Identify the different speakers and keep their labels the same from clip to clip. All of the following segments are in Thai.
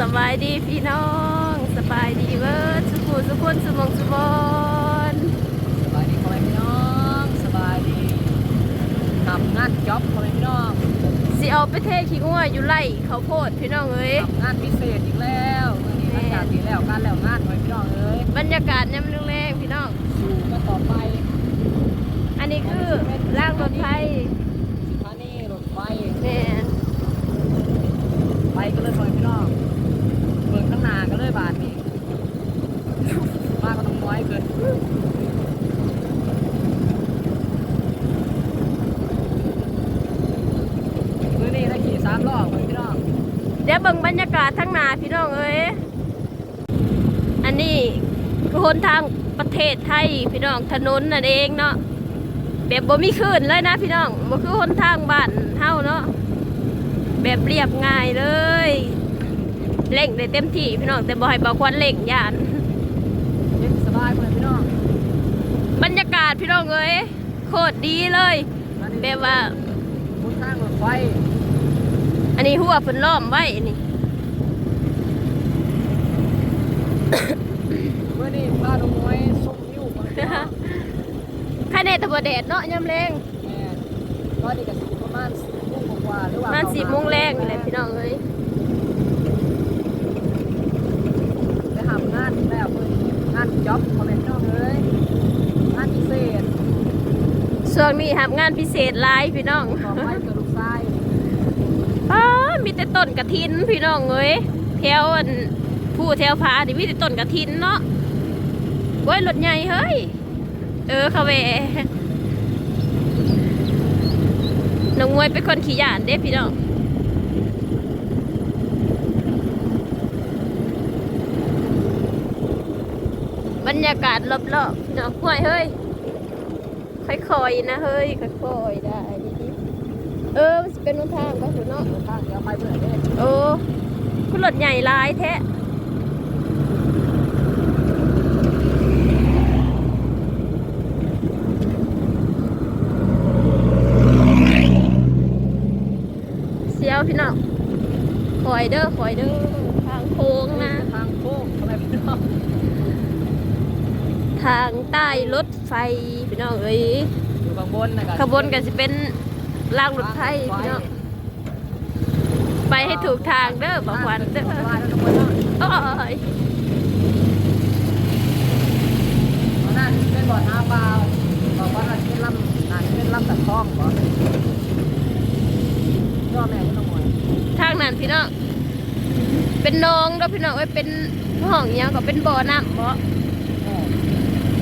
Speaker 1: สบายดีพี่น้องสบายดีเวิร์ดสุขุสุขุนสมองสุบอน
Speaker 2: สบายดีพ่อแม่พี่น้องสบายดีทำงานจ็อบพ่อแม่พี่น้อง
Speaker 1: สิเอาไปเทขี้งัวอยู่ไร่เขาวโพดพี่น้องเอ้ย
Speaker 2: ทำงานพิเศษอีกแล้ววันนี้หลังจากที่แล้วการแล้วงานพ่อแม่พี่น้องเอ้ย
Speaker 1: บรรยากาศยามแรงๆพี่น้อง
Speaker 2: สู่กันต่อไป
Speaker 1: อันนี้คือล่างรถไฟ
Speaker 2: สถานีรถไฟ
Speaker 1: แม่น
Speaker 2: ไปกันเลยพ่อแม่พี่น้องเบิ่งข้างหน้ากันเลยบาทนี้มาก็ต้องน้อยเกินมื้อนี้ได้ขี่สามรอบพ่อแม่พี่น้อง
Speaker 1: เดี๋ยวเบิ่งบรรยากาศทั้งหนาพี่น้องเอ้ยอันนี้คือหนทางประเทศไทยพี่น้องถนนนั่นเองเนาะแบบบ่มีคลื่นเลยนะพี่น้องบ่คือหนทางบ้านเฮาเนาะแบบเรียบง่ายเลยเร่งได้เต็มที่พี่น้องแต่บ่ให้บ่ควรเร่งยาน
Speaker 2: เย็นสบายพ่อแม่พี่น้อง
Speaker 1: บรรยากาศพี่น้องเอ้ยโคตรดีเลยแบบว่า
Speaker 2: บนทางรถไฟ
Speaker 1: อั นนี้หัวเพิ่นล้อมไว้นี่
Speaker 2: เมื่อนี้พาดงมวยส่งนิ้วมาพี่น้อง
Speaker 1: ใครในตะบแดดเนาะยามแรง
Speaker 2: แม่ก็ดีกับสิประมาณสิบโมงกว่าๆหรือว่า
Speaker 1: ประมาณ10โมงแรงนี่แหละพี่น้องเอ้ย
Speaker 2: ไปหางานแล้วเพิ่นงานจ็อบคอมเมนต์น้องเอ้ยงานพิเศษ
Speaker 1: ช่วงนี้ทำงานพิเศษหลายพี่น้อง
Speaker 2: ต่อไปเกิดลูกชาย
Speaker 1: ป้า มีแต่ต้นกระถินพี่น้องเอ้ยแถวอันผู้แถวพานี่มีแต่ต้นกระถินเนาะโว้ยรถใหญ่เฮ้ย เออเขาแหวน้องมวยเป็นคนขี้ยานเด้พี่น้องบรรยากาศรอบๆพี่น้องห่วยเฮ้ยค่อยๆนะเฮ้ยค่อยๆได้ เออมันสิเป็นหนทางก็ถูกเนาะ
Speaker 2: ข้างเดียวไปเพื่อนเด้
Speaker 1: โอ้คุณรถใหญ่หลายแท้เสียวพี่น้องคอยเด้อคอยเด้อทางโค้งนะ
Speaker 2: ทางโค้งคอมเมนต์พี่น้อง
Speaker 1: ทางใต้รถไฟพี่น้องเอ้ย
Speaker 2: อยู่ข้างบนนะครั
Speaker 1: ขบวนกันสิเป็น รางรถไฟพี่น้องไปให้ถูกทางเด้อบอกวันเด้อ
Speaker 2: ว่าแล้วน้องมวยเนาะ
Speaker 1: โอ้ย
Speaker 2: ตอนนั้นเป็นบ่อน้ำเปล่าบอกว่าน่าจะเป็นลำน่าจะเป็นลำตัดคลองบ่ย่อแม่ก็น้องมวย
Speaker 1: ทางนั้นพี่น้องเป็นหนองเด้อพี่น้องเอ้ยเป็นห้องอิหยังก็เป็นบ่อน้ำบ่
Speaker 2: เออ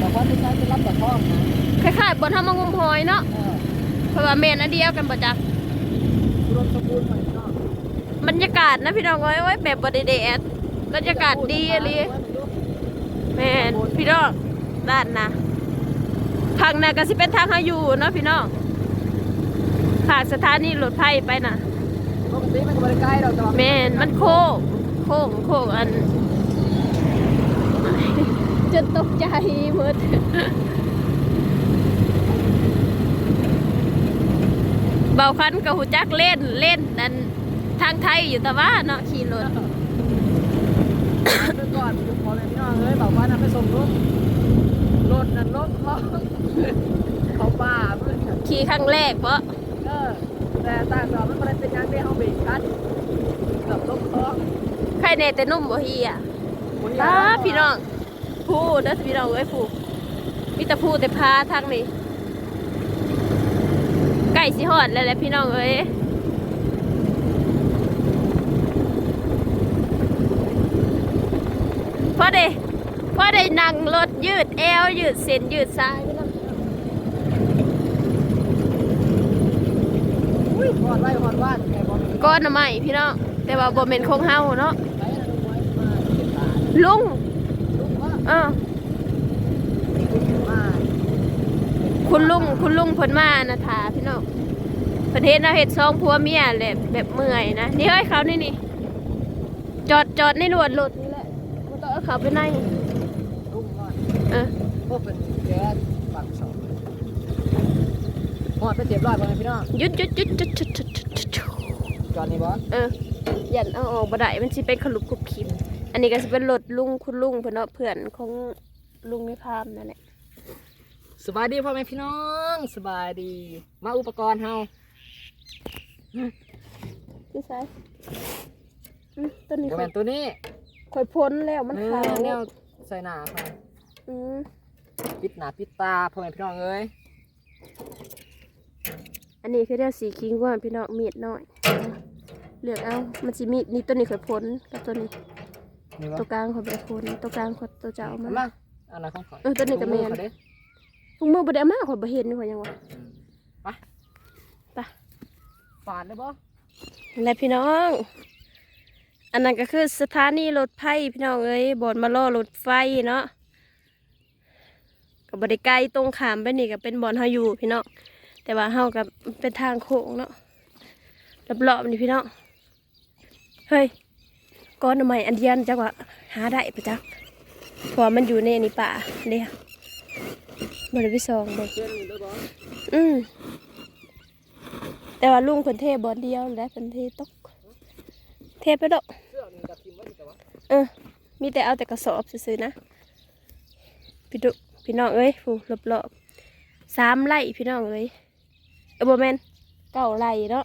Speaker 2: บอกว่าไม่ใช่เป็นลำตัดคลองนะ
Speaker 1: คล้ายๆบ่อทำมางมหอยเนาะ
Speaker 2: เออ
Speaker 1: เพ ราะว่าแม่นอันเดียวกันบ่จัก
Speaker 2: อุดมสมบูรณ์หน่อยเนาะ
Speaker 1: บรรยากาศนะพี่น้องเอ้ยโอ้ยแบบบ่ได้แดดบรรยากาศดีอีหลีแม่นพี่น้องด้านนะทางน่ะก็สิเป็นทางเฮาอยู่เนาะพี่น้องผ่านสถานีรถไฟไปน่ะ
Speaker 2: ปกติมันก็บริใกล้เราแต่ว่า
Speaker 1: แม่นมันโค้งโค้งโค้งอันจนตกใจหมด เบาคันกับหูจักเล่นเล่นอันทางไทยอยู่แต่ว่าเนาะขี่รถ
Speaker 2: ก่อก่อนผมขอเลยพี่น้องเอ้ยบอกว่าน่ะไปส่งรถรถนั่นรถเขาเขาป่าเพื่อน
Speaker 1: ขี่ครั้งแรกเพราะ
Speaker 2: เออแต่ต่างเรามันเป็นเป็นยังได้เอาเบรกคัดกับรถคอ
Speaker 1: ใครเนแต่นุ่มบ่เฮียป้าพี่น้องผู้เด้อพี่น้องเอ้ยผู้มีแต่ผู้แต่พาทางนี้ ใกล้สิฮอดแล้วแหละพี่น้องเอ้ยพอได้พอได้นั่งรถยืดเอวยืดเส้นยืดสายพี่น้อง
Speaker 2: อุ้ยหอดไว้หอดว่านแกบอก
Speaker 1: ก้อนหน่อไม้พี่น้องแต่ว่าบ่แม่นของเฮาเนาะ
Speaker 2: ไปนะลุงไว้มาเก็บตา
Speaker 1: ลุง
Speaker 2: ลุงว่า
Speaker 1: เออ
Speaker 2: มา
Speaker 1: คุณลุงคุณลุงเพิ่นมานะทาพี่น้องเพิ่นเฮ็ดนะเฮ็ดซองผัวเมียแหละแบบเมื่อยนะนี่เอ้ยเขานี่นี่จอดจอดในรวดรถนี่แหละบ่ต้องเอาเขาไปใน
Speaker 2: ลุงว่า
Speaker 1: เออ
Speaker 2: พวกเป็นแก๊สฝั่งสองหอดไปเจ็บร้อยบ่พี่น้อง
Speaker 1: หยุดหยุดหยุดหยุดหยุดหยุดหยุดหยุด
Speaker 2: จอดนี่บ่
Speaker 1: เออยันเอาออกบ่ได้มันสิเป็นขลุกขลุบขิมอันนี้ก็สิเป็นรถลุงคุณลุงเพิ่นเนาะเพื่อนของลุงในพามนั่นแหละ
Speaker 2: สบายดีพ่อแม่พี่น้องสบายดี มาอุปกรณ์เฮา
Speaker 1: คือไสอืมตัวนี้
Speaker 2: โมเมนตัวนี้
Speaker 1: ค่อยพ้นแล้วมัน
Speaker 2: เอ
Speaker 1: ขา
Speaker 2: อ
Speaker 1: ว
Speaker 2: แนวใส่หน้าค่ะ
Speaker 1: อืม
Speaker 2: ปิดหน้าปิดตาพ่อแม่พี่น้องเอ้ย
Speaker 1: อันนี้คือเรียกสีคิงว่าพี่น้องมีดน้อยเลือกเอามันสิมีนี่ตัวนี้ค่อยพ้นกับตัวนี้
Speaker 2: นี่
Speaker 1: ตัว
Speaker 2: วะ
Speaker 1: กลางค่อยบ่ไปพ้นตัวกลางค่อยตัวเจ้าเอา
Speaker 2: เอา
Speaker 1: มา
Speaker 2: มาอันนั้นของข่อย
Speaker 1: เออตัวนี้ก็แม่น
Speaker 2: ถุงอเขาเด้
Speaker 1: ถุงมือบ่ได้เอามาข่อยบ่เห็นข่อยยังว่า
Speaker 2: อืมไป
Speaker 1: ไป
Speaker 2: ปาดได้บ่
Speaker 1: และพี่น้อง อันนั้นก็คือสถานีรถไฟพี่น้องเอ้ยบอนมาล่อรถไฟเนาะกับบริไกลตรงขามไปนี่ก็เป็นบอนเฮาอยู่พี่น้องแต่ว่าเฮากับเป็นทางโค้งเนาะรอบๆนี่พี่น้องเฮ้ยก้อนทำไมอันเดียนจักว่าหาได้ปะจักเพราะว่ามันอยู่ในนี่ป่าเดียว บริวิซองเลย
Speaker 2: อื
Speaker 1: มแต่ว่าลุงเพิ่นเทบอลเดียวและเพิ่นเทตก เทไปดอก
Speaker 2: เอ
Speaker 1: อ มีแต่เอาแต่กระสอบซื้อๆนะ พี่ดุพี่น้องเอ้ยฟูรอบๆสามไร่พี่น้องเอ้ยเออบ่แมนเก้าไร่เนาะ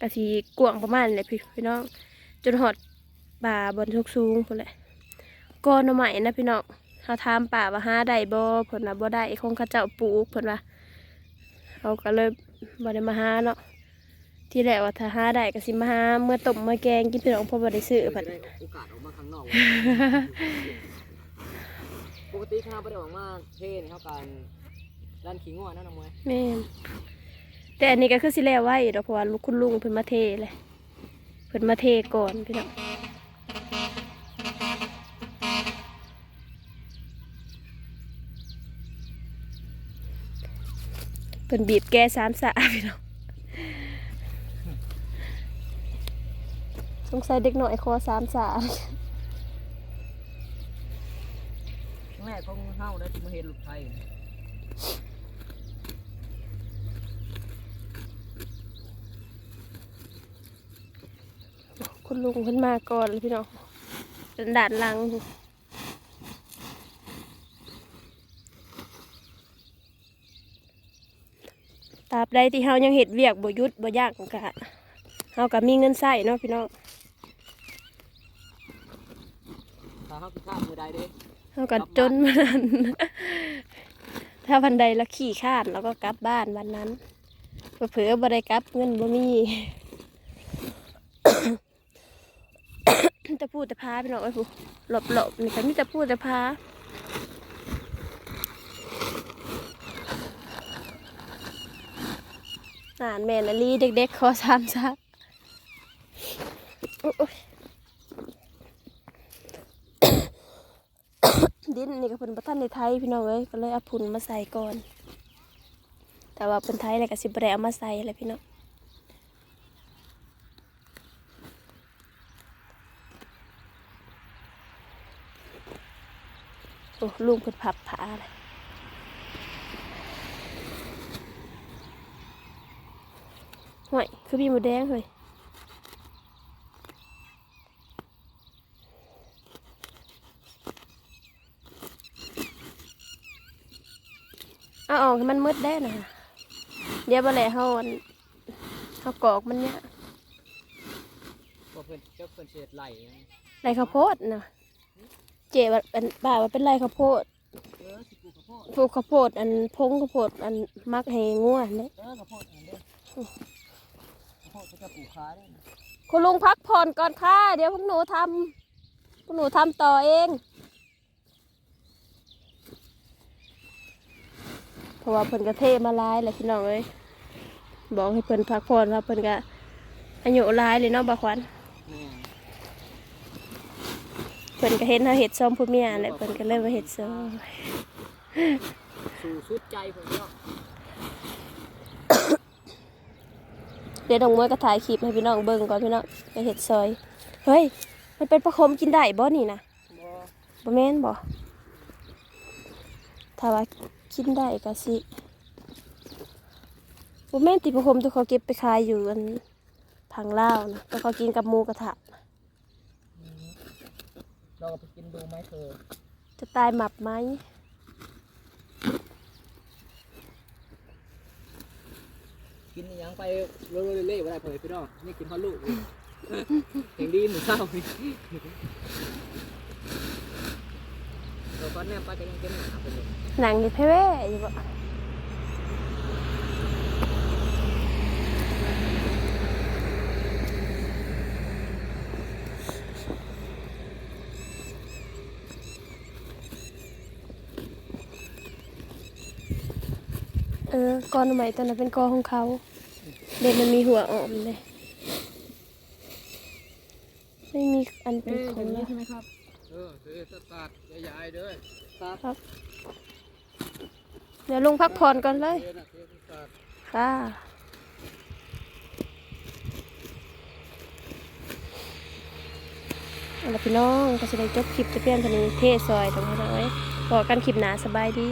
Speaker 1: กะสีกวงประมาณนี้แหละพี่พี่น้อง จนหอดป่าบนทุกสูงพุ่นแหละก้อนหน่นะพี่น้อง เขาถามป่าว่าหาได้บ่เพิ่นว่าบ่ได้คงเขาเจ้าปลูกเพิ่นว่าเขาก็เลยบ่ได้มาหาเนาะที่แรกว่าถ้าหาได้ก็สิมาหาเมื่อต้มเมื่อแกงกินพี่น้องเพอบ่ได้ซื้อ
Speaker 2: จะ
Speaker 1: เพิ่น
Speaker 2: ได้โอกาสออกมาข้างนอกปกติข้าไม่ได้ออกมาเท่นี่เท่ากันด้านขี้งัวนั่นน้องมวย
Speaker 1: แม่นแต่อันนี้ก็คือสิแล้วไว้ดอกเพราะว่าลูกคุณลุงเพิ่นมาเทเลยเพิ่นมาเทก่อนพี่น้อง เพิ่นบีบแก้สามสาพี่น้องสงสัยเด็กหน่อยคอสามสา
Speaker 2: แม่ของเฮาได้ที่มาเห็นลูกไทย
Speaker 1: คุณลุงเพิ่นมาก่อนเลยพี่น้องเป็นด่านหลัง ตราบใดที่เฮายังเห็ดเวียกบ่ยุดบ่ยากกะเฮาก็มีเงินใช้เนาะพี่น้อง
Speaker 2: ถ้าเฮาพิฆามือใดเด้
Speaker 1: เฮาก็จนมานั้นถ้าวันใดละขี่ข้านแล้วก็กลับบ้านวันนั้นเผื่อบ่ได้กลับเงินบ่มีแต่พูดแต่พาพี่น้องไอ้ผู้หลบหลบๆนี่ก็มีแต่พูดแต่พา อ่านแม่ละลีเด็กๆขอสามซักโอ๊ยดินนี่ก็เพิ่นบ่ทันในไทยพี่น้องเอ้ยก็เลยเอาพุนมาใส่ก่อน แต่ว่าเพิ่นไทยแล้วก็สิบ่ได้เอามาใส่แหละพี่น้องโอ้ลุงเพิ่นพับผ้าเลย ห่วยคือพี่หมูแดงเฮ้ยเอาออกให้มันมืดได้นะเดี๋ยวบ่แลเฮาอันเฮากอกมันเนี่ย
Speaker 2: บ่เพิ่นเจ้าเพิ่นเสียดไหลยัง
Speaker 1: ไรข้าวโพดนะเจ๋ว่าเป็นบ่าว่าเป็นไรข้าวโพด
Speaker 2: เออสิปลูกข้าวโพด
Speaker 1: ปลูกข้าวโพดอันพงข้าวโพดอันมักให้งัวเนี่ย
Speaker 2: เออข้าวโพดอันเด้ข้าวโพดเขาจะปลูกขายได้นะ
Speaker 1: คุณลุงพักผ่อนก่อนค่ะ เดี๋ยวพวกหนูทำพวกหนูทำต่อเองเพราะว่าเพิ่นกระเทมาหลายแหละพี่น้องเอ้ยบอกให้เพิ่นพักผ่อนว่าเพิ่นก็อายุหลายเลยเนาะบ่ขวัญ
Speaker 2: แม่
Speaker 1: เพิ่นก็เห็นเฮาเฮ็ดซ้อมผู้เมียแหละเพิ่นก็เลยมาเฮ็ดซ้อม
Speaker 2: สู่สุดใจเพิ่นเนาะ
Speaker 1: ดี๋ยวน้องมวยก็ถ่ายคลิปให้พี่น้องเบิ่งก่อนพี่น้องไปเฮ็ดซอยเฮ้ยมันเป็นประคมกินได้บ่นี่นะ
Speaker 2: บ่
Speaker 1: บ่แม่นบ่ถ้าว่ากินได้ก็สิบ่แม่นติประคมที่เขาเก็บไปขายอยู่อันพังเล่าวนะแล้วก็กินกับหมูกระทะ
Speaker 2: เราไปกินดูไหมเธอ
Speaker 1: จะตายหมับไหม
Speaker 2: กินอหยังไปเรื่อยๆเล่ๆไม่ได้เผยพี่น้องนี่กินข้าวลูกอยู่เห็นดีหมูเศร้านี่เราก็แนมไปก็ยังเก็บหนาไปเลย
Speaker 1: หนังนี่เพ่เว่อยู่บ่ ออกอนใหม่ตอนนั้นเป็นกอของเขา เด็กมันมีหัวอ่อมเลยไม่มีอันเป็นของเรา
Speaker 2: ใช่ไหมครับ
Speaker 3: เออซื้อสตาร์ทใหญ่ๆเด้อ
Speaker 2: ครับ
Speaker 1: เดี๋ยวลุงพักผ่อนก่อนเลย
Speaker 3: เด้อนะซื้อสตาร์ท
Speaker 1: ค่ะเอาล่ะพี่น้องก็จะได้จบคลิปจะเปลี่ยนทันนี้เทศซอยตรงนี้เลยบอกกันคลิปหนาสบายดี